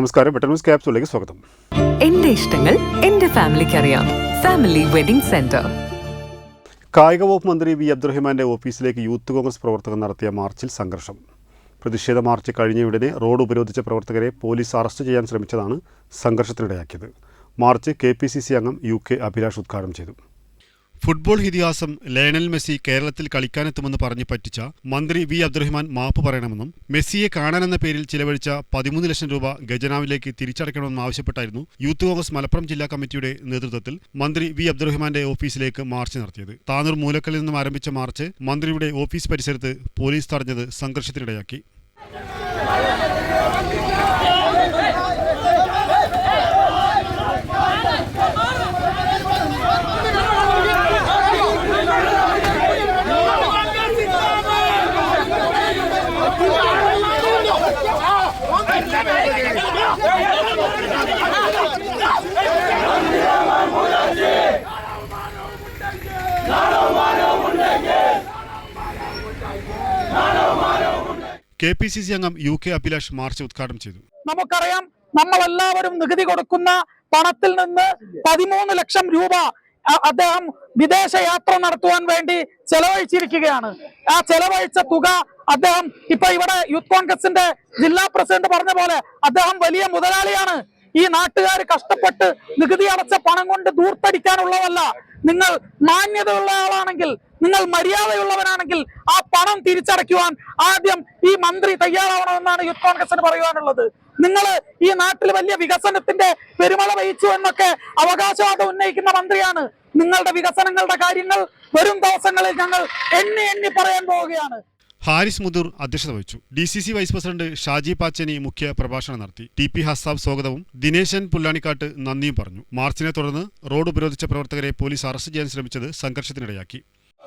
നമസ്കാരം. ന്യൂസ് ക്യാപ്സിലേക്ക് സ്വാഗതം. എന്റെ ഇഷ്ടങ്ങൾ എന്റെ ഫാമിലിക്ക് അറിയാം. ഫാമിലി വെഡിംഗ് സെന്റർ കായിക വകുപ്പ് മന്ത്രി വി. അബ്ദുറഹിമാന്റെ ഓഫീസിലേക്ക് യൂത്ത് കോൺഗ്രസ് പ്രവർത്തകർ നടത്തിയ മാർച്ചിൽ സംഘർഷം. പ്രതിഷേധ മാർച്ച് കഴിഞ്ഞയുടനെ റോഡ് ഉപരോധിച്ച പ്രവർത്തകരെ പോലീസ് അറസ്റ്റ് ചെയ്യാൻ ശ്രമിച്ചതാണ് സംഘർഷത്തിനിടയാക്കിയത്. March K P C C അംഗം യു കെ അഭിലാഷ് ഉദ്ഘാടനം ചെയ്തു. ഫുട്ബോൾ ഇതിഹാസം ലയണൽ മെസ്സി കേരളത്തിൽ കളിക്കാനെത്തുമെന്ന് പറഞ്ഞ് പറ്റിച്ച മന്ത്രി വി അബ്ദുറഹ്മാൻ മാപ്പ് പറയണമെന്നും മെസ്സിയെ കാണാനെന്ന പേരിൽ ചിലവഴിച്ച പതിമൂന്ന് ലക്ഷം രൂപ ഖജനാവിലേക്ക് തിരിച്ചടയ്ക്കണമെന്നും ആവശ്യപ്പെട്ടായിരുന്നു യൂത്ത് കോൺഗ്രസ് മലപ്പുറം ജില്ലാ കമ്മിറ്റിയുടെ നേതൃത്വത്തിൽ മന്ത്രി വി അബ്ദുറഹ്മാന്റെ ഓഫീസിലേക്ക് മാർച്ച് നടത്തിയത്. താനൂർ മൂലക്കലിൽ നിന്നും ആരംഭിച്ച മാർച്ച് മന്ത്രിയുടെ ഓഫീസ് പരിസരത്ത് പോലീസ് തടഞ്ഞത് സംഘർഷത്തിനിടയാക്കി. കെ പി സി സി അംഗം യു കെ അഭിലാഷ് മാർച്ച് ഉദ്ഘാടനം ചെയ്തു. നമുക്കറിയാം നമ്മളെല്ലാവരും നികുതി കൊടുക്കുന്ന പണത്തിൽ നിന്ന് പതിമൂന്ന് ലക്ഷം രൂപ അദ്ദേഹം വിദേശ യാത്ര നടത്തുവാൻ വേണ്ടി ചെലവഴിച്ചിരിക്കുകയാണ്. ആ ചെലവഴിച്ച തുക അദ്ദേഹം ഇപ്പൊ ഇവിടെ യൂത്ത് കോൺഗ്രസിന്റെ ജില്ലാ പ്രസിഡന്റ് പറഞ്ഞ പോലെ അദ്ദേഹം വലിയ മുതലാളിയാണ്. ഈ നാട്ടുകാർ കഷ്ടപ്പെട്ട് നികുതി അടച്ച പണം കൊണ്ട് ദൂർത്തടിക്കാനുള്ളതല്ല. നിങ്ങൾ മാന്യതയുള്ള ആളാണെങ്കിൽ നിങ്ങൾ മര്യാദയുള്ളവനാണെങ്കിൽ പണം തിരിച്ചടയ്ക്കുവാൻ ആദ്യം ഈ മന്ത്രി തയ്യാറാവണമെന്നാണ് യൂത്ത് കോൺഗ്രസിന് പറയുവാനുള്ളത്. നിങ്ങൾ ഈ നാട്ടിൽ വലിയ വികസനത്തിന്റെ പെരുമള വഹിച്ചു എന്നൊക്കെ അവകാശവാദം ഉന്നയിക്കുന്ന മന്ത്രിയാണ്. നിങ്ങളുടെ വികസനങ്ങളുടെ കാര്യങ്ങൾ വരും ദിവസങ്ങളിൽ ഞങ്ങൾ എണ്ണി എണ്ണി പറയാൻ പോവുകയാണ്. ഹാരിസ് മുദൂർ അധ്യക്ഷത വഹിച്ചു. D C C vice president Shaji Pachani മുഖ്യ പ്രഭാഷണം നടത്തി. ടി പി ഹസാബ് സ്വാഗതവും ദിനേശൻ പുല്ലാണിക്കാട്ട് നന്ദിയും പറഞ്ഞു. മാർച്ചിനെ തുടർന്ന് റോഡ് ഉപരോധിച്ച പ്രവർത്തകരെ പോലീസ് അറസ്റ്റ് ചെയ്യാൻ ശ്രമിച്ചത് സംഘർഷത്തിനിടയാക്കി.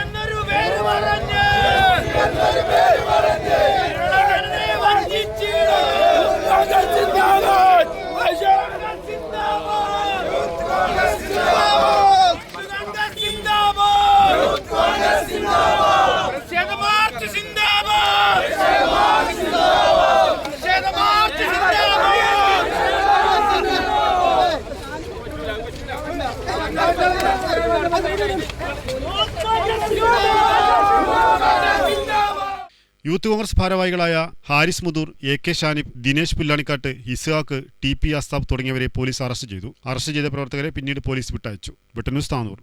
എന്നൊരു പേര് പറഞ്ഞ് എന്നൊരു പേര് പറഞ്ഞ് കേരളത്തിനെ വഞ്ചിച്ചിട്. കോൺഗ്രസ് സിന്ദാബാദ്. കോൺഗ്രസ് സിന്ദാബാദ്. കോൺഗ്രസ് സിന്ദാബാദ്. പ്രതിഷേധ മാർച്ച് സിന്ദാബാദ്. പ്രതിഷേധ മാർച്ച് സിന്ദാബാദ്. യൂത്ത് കോൺഗ്രസ് ഭാരവാഹികളായ Haris Mudur A K Shanib Dinesh Pullanikkad Ishaq T P Asthab തുടങ്ങിയവരെ പോലീസ് അറസ്റ്റ് ചെയ്തു. അറസ്റ്റ് ചെയ്ത പ്രവർത്തകരെ പിന്നീട് പോലീസ് വിട്ടയച്ചു. ബ്രിട്ടനൂസ് താനൂർ.